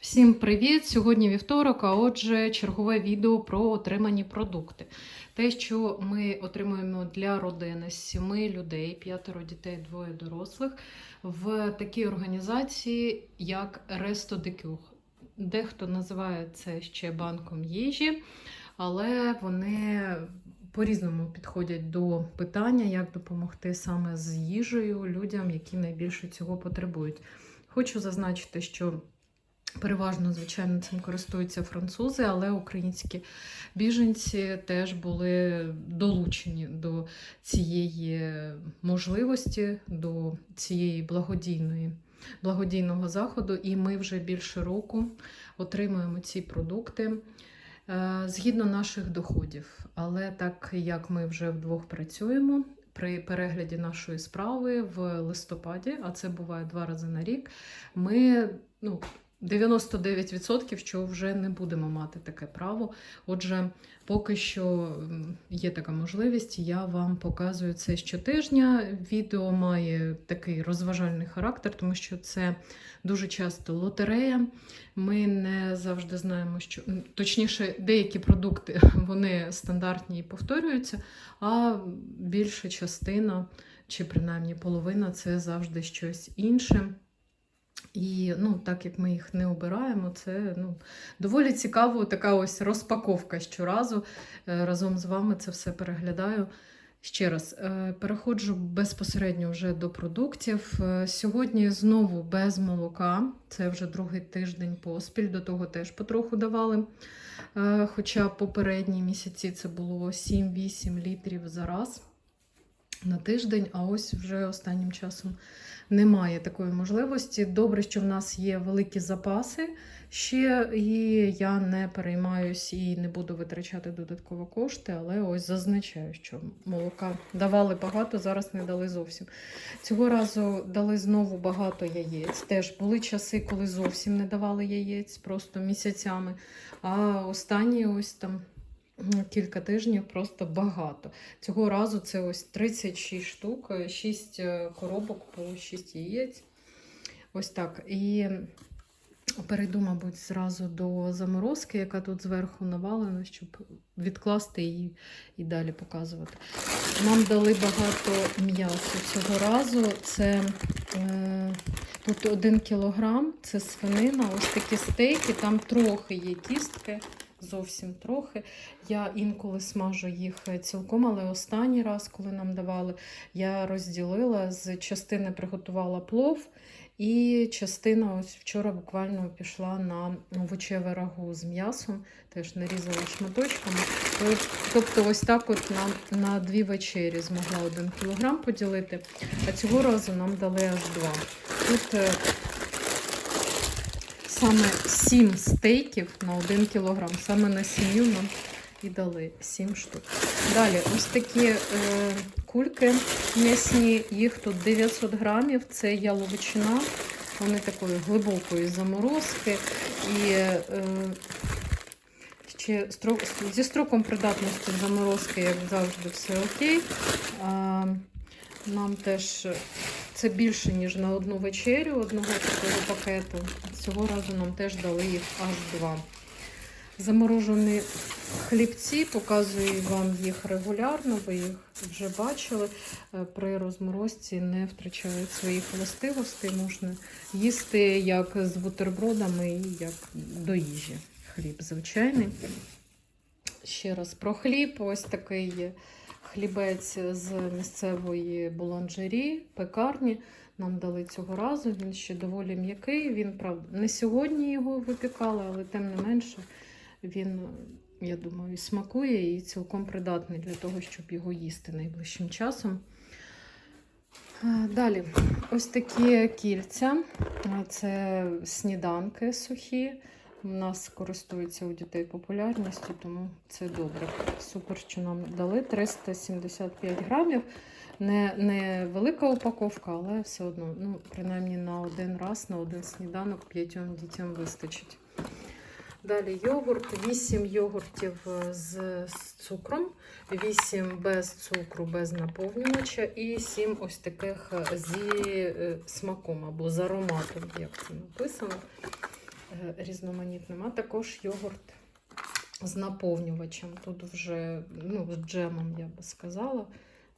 Всім привіт! Сьогодні вівторок, а отже, чергове відео про отримані продукти. Те, що ми отримуємо для родини з сіми людей, п'ятеро дітей, двоє дорослих, в такій організації, як Ресто Декюх. Дехто називає це ще банком їжі, але вони по-різному підходять до питання, як допомогти саме з їжею людям, які найбільше цього потребують. Хочу зазначити, що Переважно, звичайно, цим користуються французи, але українські біженці теж були долучені до цієї можливості, до цієї благодійної, благодійного заходу. І ми вже більше року отримуємо ці продукти е, згідно наших доходів. Але так як ми вже вдвох працюємо. При перегляді нашої справи в листопаді, а це буває два рази на рік, ми ну, 99% що вже не будемо мати таке право. Отже, поки що є така можливість, я вам показую це щотижня. Відео має такий розважальний характер, тому що це дуже часто лотерея. Ми не завжди знаємо, що точніше, деякі продукти вони стандартні і повторюються, а більша частина, чи принаймні половина, це завжди щось інше. І ну, так як ми їх не обираємо, це ну, доволі цікаво така ось розпаковка щоразу. Е, Разом з вами це все переглядаю. Ще раз е, переходжу безпосередньо вже до продуктів. Е, Сьогодні знову без молока. Це вже другий тиждень поспіль, до того теж потроху давали. Хоча попередні місяці це було 7-8 літрів за раз на тиждень, а ось вже останнім часом немає такої можливості. Добре, що в нас є великі запаси ще, і я не переймаюсь і не буду витрачати додатково кошти, але ось зазначаю, що молока давали багато, зараз не дали зовсім. Цього разу дали знову багато яєць. Теж були часи, коли зовсім не давали яєць, просто місяцями. А останні ось там. Кілька тижнів просто багато. Цього разу це ось 36 штук, 6 коробок по 6 яєць. Ось так. І перейду, мабуть, зразу до заморозки, яка тут зверху навалена, щоб відкласти її і далі показувати. Нам дали багато м'яса цього разу. Це е, тут 1 кілограм, це свинина, ось такі стейки, там трохи є кістки. Зовсім трохи. Я інколи смажу їх цілком, але останній раз, коли нам давали, я розділила з частини приготувала плов, і частина ось вчора буквально пішла на овочеве рагу з м'ясом, теж нарізала шматочками. Тобто, ось так от на, на дві вечері змогла один кілограм поділити, а цього разу нам дали аж два. Тут е, саме 7 стейків на 1 кілограм. Саме на сім'ю нам і дали 7 штук. Далі, ось такі е, кульки м'ясні, їх тут 900 грамів, це яловичина. Вони такої глибокої заморозки. І е, ще строк, зі строком придатності заморозки, як завжди, все окей. А, нам теж це більше, ніж на одну вечерю одного такого пакету. Цього разу нам теж дали їх аж два. Заморожені хлібці, показую вам їх регулярно, ви їх вже бачили. Е, При розморозці не втрачають своїх властивостей. Можна їсти як з бутербродами, і як до їжі. Хліб звичайний. Ще раз про хліб. Ось такий є хлібець з місцевої буланжері, пекарні. Нам дали цього разу. Він ще доволі м'який. Він, правда, не сьогодні його випікали, але тим не менше він, я думаю, смакує і цілком придатний для того, щоб його їсти найближчим часом. Далі, ось такі кільця. Це сніданки сухі. У нас користуються у дітей популярністю, тому це добре. Супер, що нам дали 375 грамів. Не, не велика упаковка, але все одно, ну, принаймні на один раз, на один сніданок п'ятьом дітям вистачить. Далі йогурт, 8 йогуртів е, з, з цукром, 8 без цукру, без наповнювача, і 7 ось таких е, зі е, смаком або з ароматом, як це написано. Е, різноманітним, а також йогурт з наповнювачем. Тут вже ну, з джемом, я би сказала,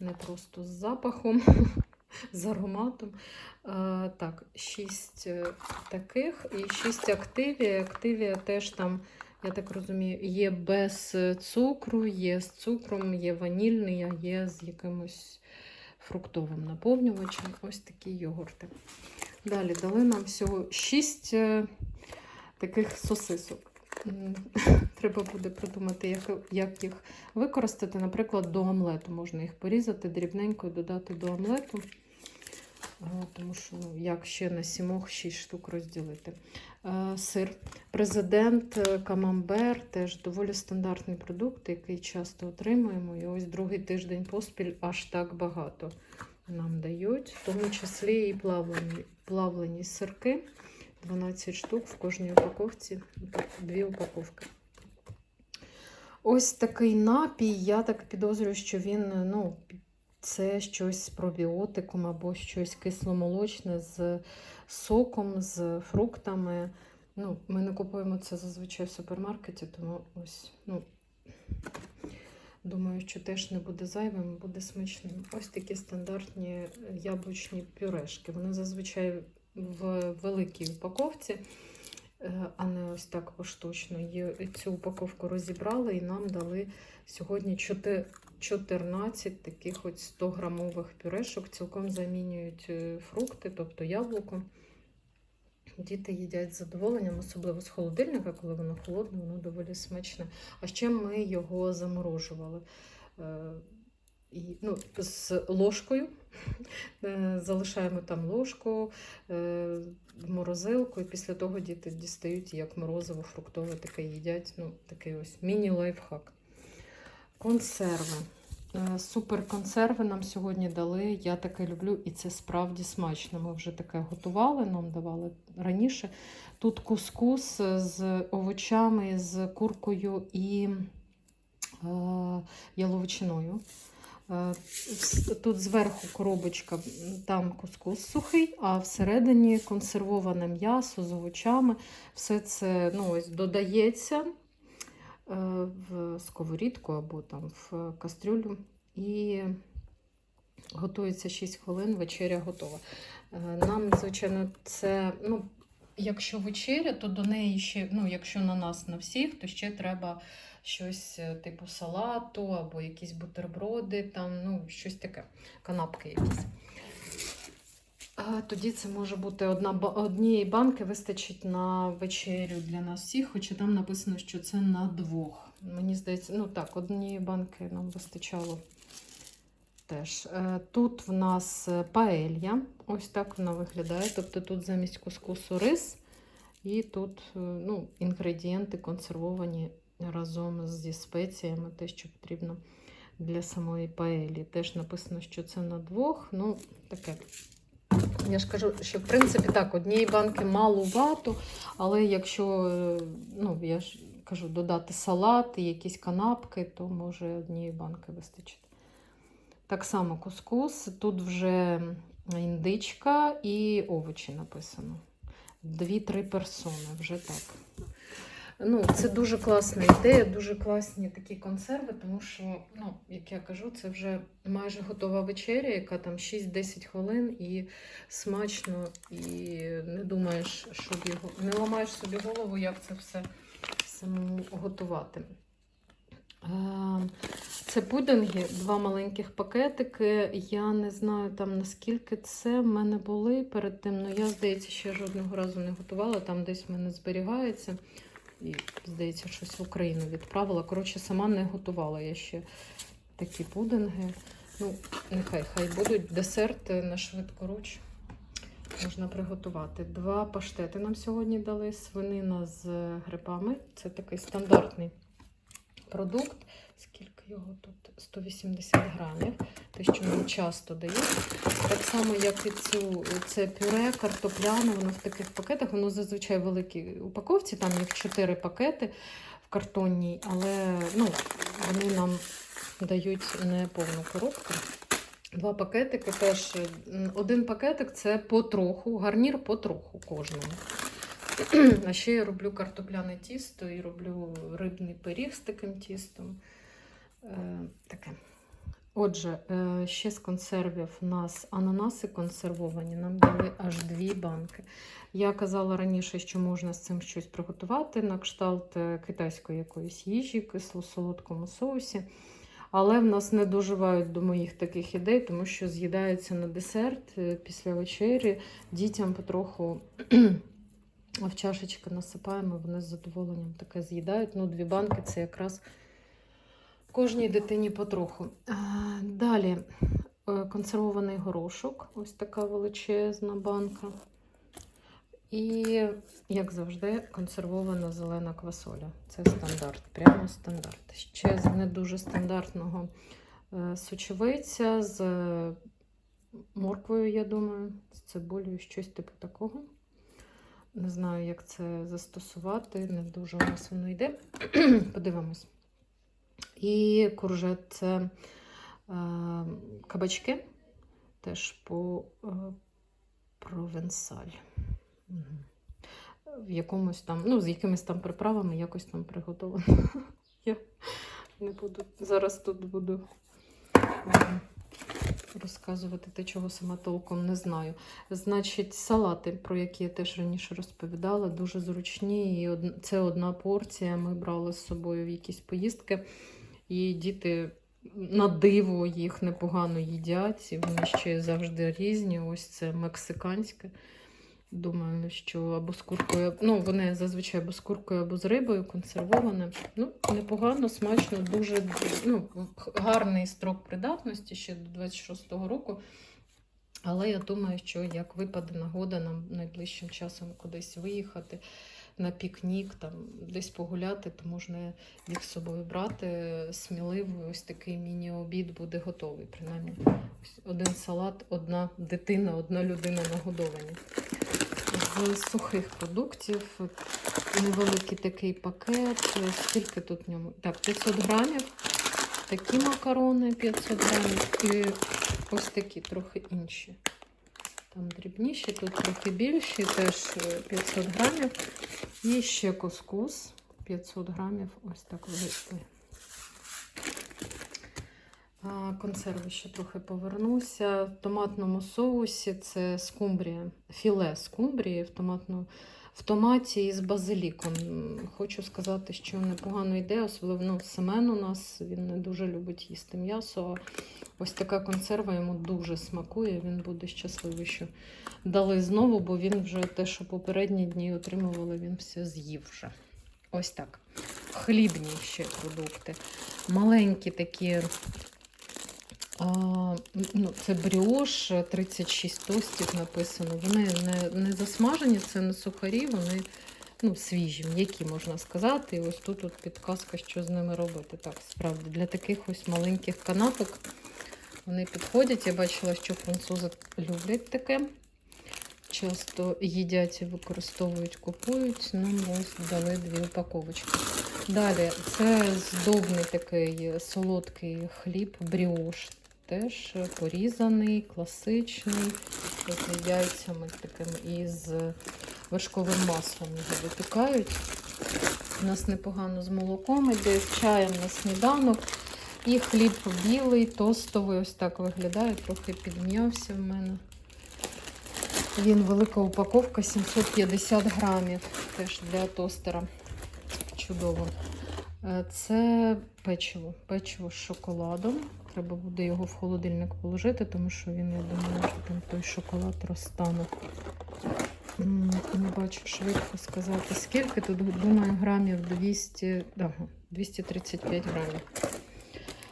не просто з запахом, з ароматом. Е, так, шість е, таких і шість активія. Активія теж там, я так розумію, є без цукру, є з цукром, є ванільний, а є з якимось фруктовим наповнювачем. Ось такі йогурти. Далі дали нам всього 6 таких сосисок. Треба буде придумати, як, як їх використати. Наприклад, до омлету можна їх порізати дрібненько і додати до омлету. Тому що ну, як ще на сімох 6 штук розділити. Сир. Президент е, Камамбер теж доволі стандартний продукт, який часто отримуємо. І ось другий тиждень поспіль аж так багато нам дають, в тому числі і плавлені, плавлені сирки. 12 штук в кожній упаковці, дві упаковки. Ось такий напій. Я так підозрюю, що він ну, це щось з пробіотиком або щось кисломолочне з соком, з фруктами. Ну, ми не купуємо це зазвичай в супермаркеті, тому ось, ну, думаю, що теж не буде зайвим, буде смачним. Ось такі стандартні яблучні пюрешки. Вони зазвичай в великій упаковці, е, а не ось так поштучно. Цю упаковку розібрали і нам дали сьогодні 14 таких от 100 грамових пюрешок. Цілком замінюють е, фрукти, тобто яблуко. Діти їдять з задоволенням, особливо з холодильника, коли воно холодне, воно доволі смачне. А ще ми його заморожували. І, ну, з ложкою. Е, Залишаємо там ложку е, морозилку, і після того діти дістають як морозиво фруктове таке їдять. Ну, такий ось міні-лайфхак. Консерви. Е, Супер консерви нам сьогодні дали. Я таке люблю, і це справді смачно. Ми вже таке готували, нам давали раніше. Тут кускус з овочами, з куркою і е, яловичиною. Е, Тут зверху коробочка, там кускус сухий, а всередині консервоване м'ясо з овочами. Все це ну, ось, додається е, в сковорідку або там в кастрюлю і готується 6 хвилин, вечеря готова. Е, Нам, звичайно, це, ну, якщо вечеря, то до неї ще, ну, якщо на нас на всіх, то ще треба щось е, типу салату або якісь бутерброди, там, ну, щось таке, канапки якісь. Тоді це може бути одна однієї банки вистачить на вечерю для нас всіх, хоча там написано, що це на двох. Мені здається, ну так, однієї банки нам вистачало теж. Е, Тут в нас е, паелья, ось так вона виглядає. Тобто тут замість кускусу рис, і тут ну, інгредієнти консервовані разом зі спеціями, те, що потрібно для самої паелі. Теж написано, що це на двох. Ну, таке. Я ж кажу, що в принципі так, однієї банки малувато, але якщо, е, ну, я ж кажу, додати салат і якісь канапки, то може однієї банки вистачить. Так само кускус, тут вже індичка і овочі написано. Дві-три персони, вже так. Ну, це дуже класна ідея, дуже класні такі консерви, тому що, ну, як я кажу, це вже майже готова вечеря, яка там 6-10 хвилин і смачно, і не думаєш, щоб його не ламаєш собі голову, як це все самому готувати. Це пудинги, два маленьких пакетики. Я не знаю там наскільки це в мене були перед тим. Ну я, здається, ще жодного разу не готувала. Там десь в мене зберігається. І, здається, щось в Україну відправила. Коротше, сама не готувала я ще такі пудинги. Ну, нехай хай будуть десерти на швидкоруч. Можна приготувати. Два паштети нам сьогодні дали. Свинина з грибами. Це такий стандартний продукт. Скільки його тут? 180 грамів. Те, що нам часто дають. Так само, як і цю, це пюре картопляне, воно в таких пакетах, воно зазвичай в великій упаковці, там їх 4 пакети в картонній, але ну, вони нам дають не повну коробку. Два пакетики теж. Один пакетик це потроху, гарнір потроху кожному. А ще я роблю картопляне тісто і роблю рибний пиріг з таким тістом. Е, таке. Отже, е, ще з консервів у нас ананаси консервовані. Нам дали аж дві банки. Я казала раніше, що можна з цим щось приготувати на кшталт е, китайської якоїсь їжі, кисло-солодкому соусі. Але в нас не доживають до моїх таких ідей, тому що з'їдається на десерт після вечері. Дітям потроху в чашечки насипаємо, вони з задоволенням таке з'їдають. Ну, дві банки це якраз кожній дитині потроху. Далі е, консервований горошок, ось така величезна банка. І, як завжди, консервована зелена квасоля. Це стандарт, прямо стандарт. Ще з не дуже стандартного е, сочевиця з морквою, я думаю, з цибулею, щось типу такого. Не знаю, як це застосувати, не дуже у нас воно йде. Подивимось. І куржет це е, кабачки, теж по е, провенсаль. В якомусь там, ну, з якимись там приправами якось там приготовлено. Я не буду зараз тут буду розказувати те, чого сама толком не знаю. Значить, салати, про які я теж раніше розповідала, дуже зручні. І це одна порція. Ми брали з собою в якісь поїздки, і діти на диво їх непогано їдять. І вони ще завжди різні. Ось це мексиканське. Думаю, що або з куркою, ну вони зазвичай або з куркою, або з рибою консервоване. Ну, непогано, смачно, дуже ну, гарний строк придатності ще до 26-го року. Але я думаю, що як випаде нагода нам найближчим часом кудись виїхати на пікнік, там десь погуляти, то можна їх з собою брати сміливо. Ось такий міні-обід буде готовий. Принаймні, один салат, одна дитина, одна людина нагодовані. З сухих продуктів невеликий такий пакет. Скільки тут в ньому? Так, 500 грамів. Такі макарони 500 грамів і ось такі трохи інші. Там дрібніші, тут трохи більші, теж е, 500 грамів. І ще кускус 500 грамів. Ось так вийшли. Консерви ще трохи повернуся. В томатному соусі це скумбрія, філе скумбрії в, томатну, в томаті із базиліком. Хочу сказати, що непогано йде, особливо ну, Семен у нас він не дуже любить їсти м'ясо. Ось така консерва йому дуже смакує. Він буде щасливий, що дали знову, бо він вже те, що попередні дні отримували, він все з'їв вже. Ось так. Хлібні ще продукти. Маленькі такі. Ну, це бріош, 36 тостів написано. Вони не, не засмажені, це не сухарі, вони ну, свіжі, м'які, можна сказати. І ось тут от підказка, що з ними робити. Так, справді, для таких ось маленьких канапок вони підходять. Я бачила, що французи люблять таке. Часто їдять і використовують, купують. Нам ось дали дві упаковочки. Далі це здобний такий солодкий хліб, бріош. Теж порізаний, класичний, з яйцями такими і з вершковим маслом його випікають. У нас непогано з молоком іде, з чаєм на сніданок. І хліб білий, тостовий, ось так виглядає, трохи підм'явся в мене. Він велика упаковка 750 грамів. Теж для тостера. Чудово. Е, Це печиво. Печиво з шоколадом. Треба буде його в холодильник положити, тому що він, я думаю, що там той шоколад розтане. Не бачу швидко сказати, скільки. Тут, думаю, грамів 200, ага, 235 грамів.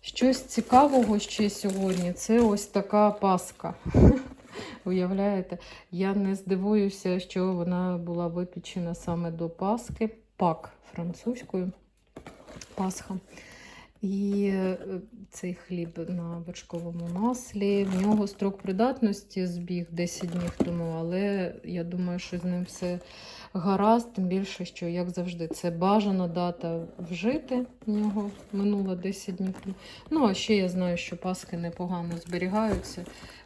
Щось цікавого ще сьогодні це ось така паска. Уявляєте, я не здивуюся, що вона була випічена саме до Пасхи, пак французькою Пасха. І е, цей хліб на вершковому маслі. В нього строк придатності збіг 10 днів тому, але я думаю, що з ним все гаразд, тим більше, що, як завжди, це бажана дата вжити в нього минуло 10 днів тому. Ну, а ще я знаю, що паски непогано зберігаються,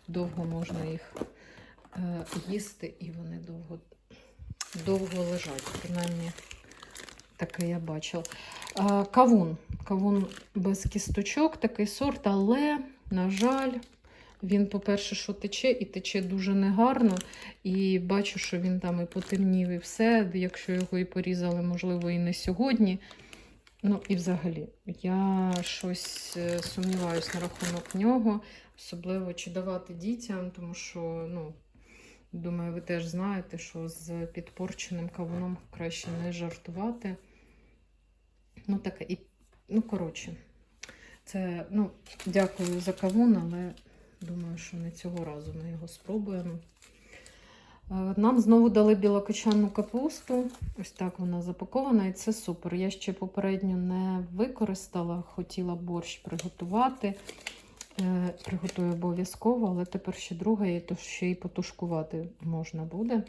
довго можна їх е, їсти, і вони довго довго лежать. Принаймні, таке я бачила. Кавун. Кавун без кісточок, такий сорт, але, на жаль, він, по-перше, що тече, і тече дуже негарно. І бачу, що він там і потемнів, і все. Якщо його і порізали, можливо, і не сьогодні. Ну, і взагалі, я щось е, сумніваюся на рахунок нього, особливо чи давати дітям, тому що, ну, думаю, ви теж знаєте, що з підпорченим кавуном краще не жартувати. Ну, таке, і, ну, коротше, це, ну, дякую за кавун, але думаю, що не цього разу ми його спробуємо. Е, Нам знову дали білокочанну капусту. Ось так вона запакована, і це супер. Я ще попередньо не використала, хотіла борщ приготувати. Е, Приготую обов'язково, але тепер ще друга, і то ще й потушкувати можна буде.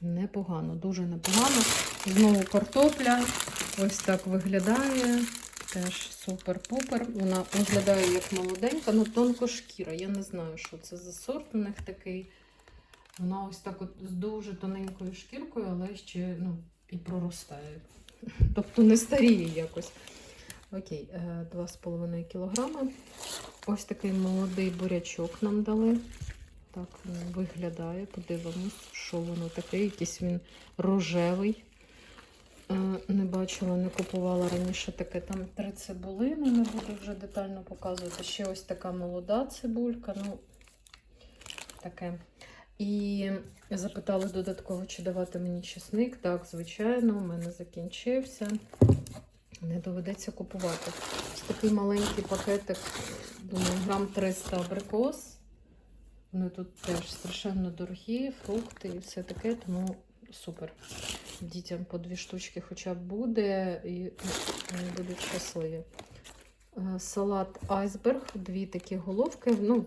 Непогано, дуже непогано. Знову картопля. Ось так виглядає. Теж супер-пупер. Вона виглядає як молоденька, ну тонкошкіра. Я не знаю, що це за сорт у них такий. Вона ось так от з дуже тоненькою шкіркою, але ще ну, і проростає. Тобто не старіє якось. Окей, е, 2,5 кг. Ось такий молодий бурячок нам дали. Так він виглядає. Подивимось, що воно таке. Якийсь він рожевий. Е, Не бачила, не купувала раніше таке. Там три цибулини, не буду вже детально показувати. Ще ось така молода цибулька. Ну, таке. І запитали додатково, чи давати мені чесник. Так, звичайно, у мене закінчився. Не доведеться купувати. Ось такий маленький пакетик, думаю, грам 300 абрикос. Вони тут теж страшенно дорогі, фрукти і все таке, тому супер. Дітям по дві штучки хоча б буде, і вони будуть щасливі. Е, Салат айсберг, дві такі головки. Ну,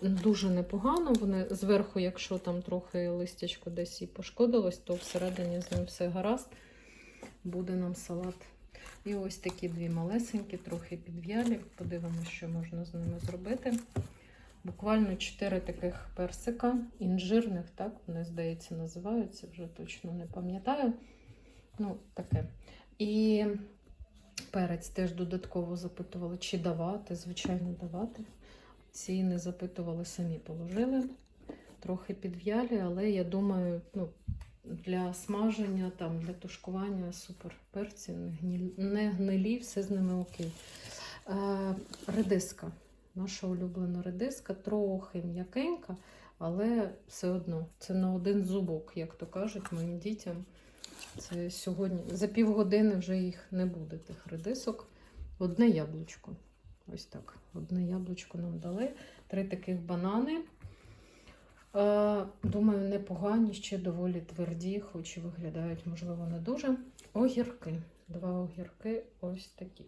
дуже непогано. Вони зверху, якщо там трохи листячко десь і пошкодилось, то всередині з ним все гаразд. Буде нам салат. І ось такі дві малесенькі, трохи підв'ялі. Подивимося, що можна з ними зробити. Буквально 4 таких персика, інжирних, так, вони, здається, називаються, вже точно не пам'ятаю. Ну, таке. І перець теж додатково запитували, чи давати, звичайно, давати. Ці не запитували, самі положили. Трохи підв'ялі, але я думаю, ну, для смаження, там, для тушкування супер перці, не гнилі, все з ними окей. Е, редиска. Наша улюблена редиска, трохи м'якенька, але все одно це на один зубок, як то кажуть моїм дітям. Це сьогодні за півгодини вже їх не буде, тих редисок. Одне яблучко. Ось так. Одне яблучко нам дали. Три таких банани. Е, Думаю, непогані, ще доволі тверді, хоч і виглядають, можливо, не дуже. Огірки. Два огірки ось такі.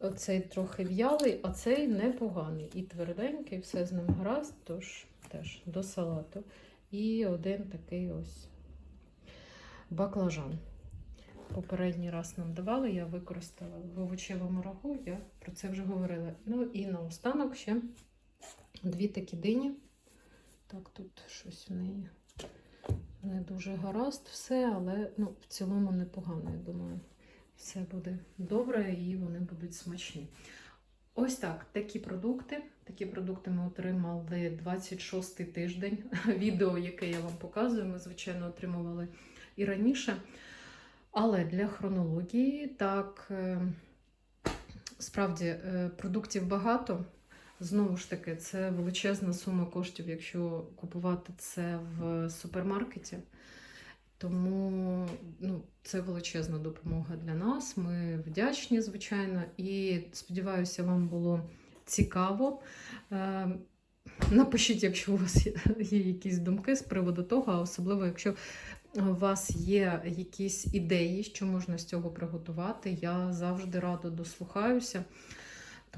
Оцей трохи в'ялий, а цей непоганий. І тверденький, все з ним гаразд, тож теж до салату. І один такий ось баклажан. Попередній раз нам давали, я використала в овочевому рагу, я про це вже говорила. Ну і наостанок ще дві такі дині. Так, тут щось в неї не дуже гаразд все, але ну, в цілому непогано, я думаю. Все буде добре і вони будуть смачні. Ось так, такі продукти. Такі продукти ми отримали 26-й тиждень. Відео, яке я вам показую, ми, звичайно, отримували і раніше. Але для хронології, так, е, справді, е, продуктів багато. Знову ж таки, це величезна сума коштів, якщо купувати це в супермаркеті. Тому ну, це величезна допомога для нас. Ми вдячні, звичайно, і сподіваюся, вам було цікаво. Е, Напишіть, якщо у вас є, якісь думки з приводу того, а особливо, якщо у вас є якісь ідеї, що можна з цього приготувати. Я завжди радо дослухаюся,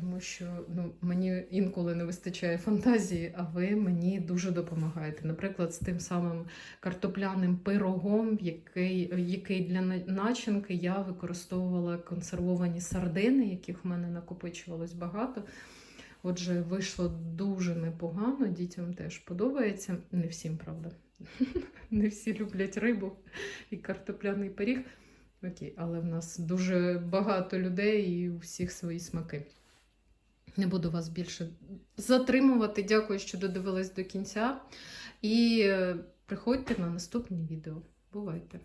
тому що ну, мені інколи не вистачає фантазії, а ви мені дуже допомагаєте. Наприклад, з тим самим картопляним пирогом, який, який для начинки я використовувала консервовані сардини, яких в мене накопичувалось багато. Отже, вийшло дуже непогано, дітям теж подобається. Не всім, правда. Не всі люблять рибу і картопляний пиріг. Окей, але в нас дуже багато людей і у всіх свої смаки. Не буду вас більше затримувати. Дякую, що додивились до кінця. І е, приходьте на наступні відео. Бувайте!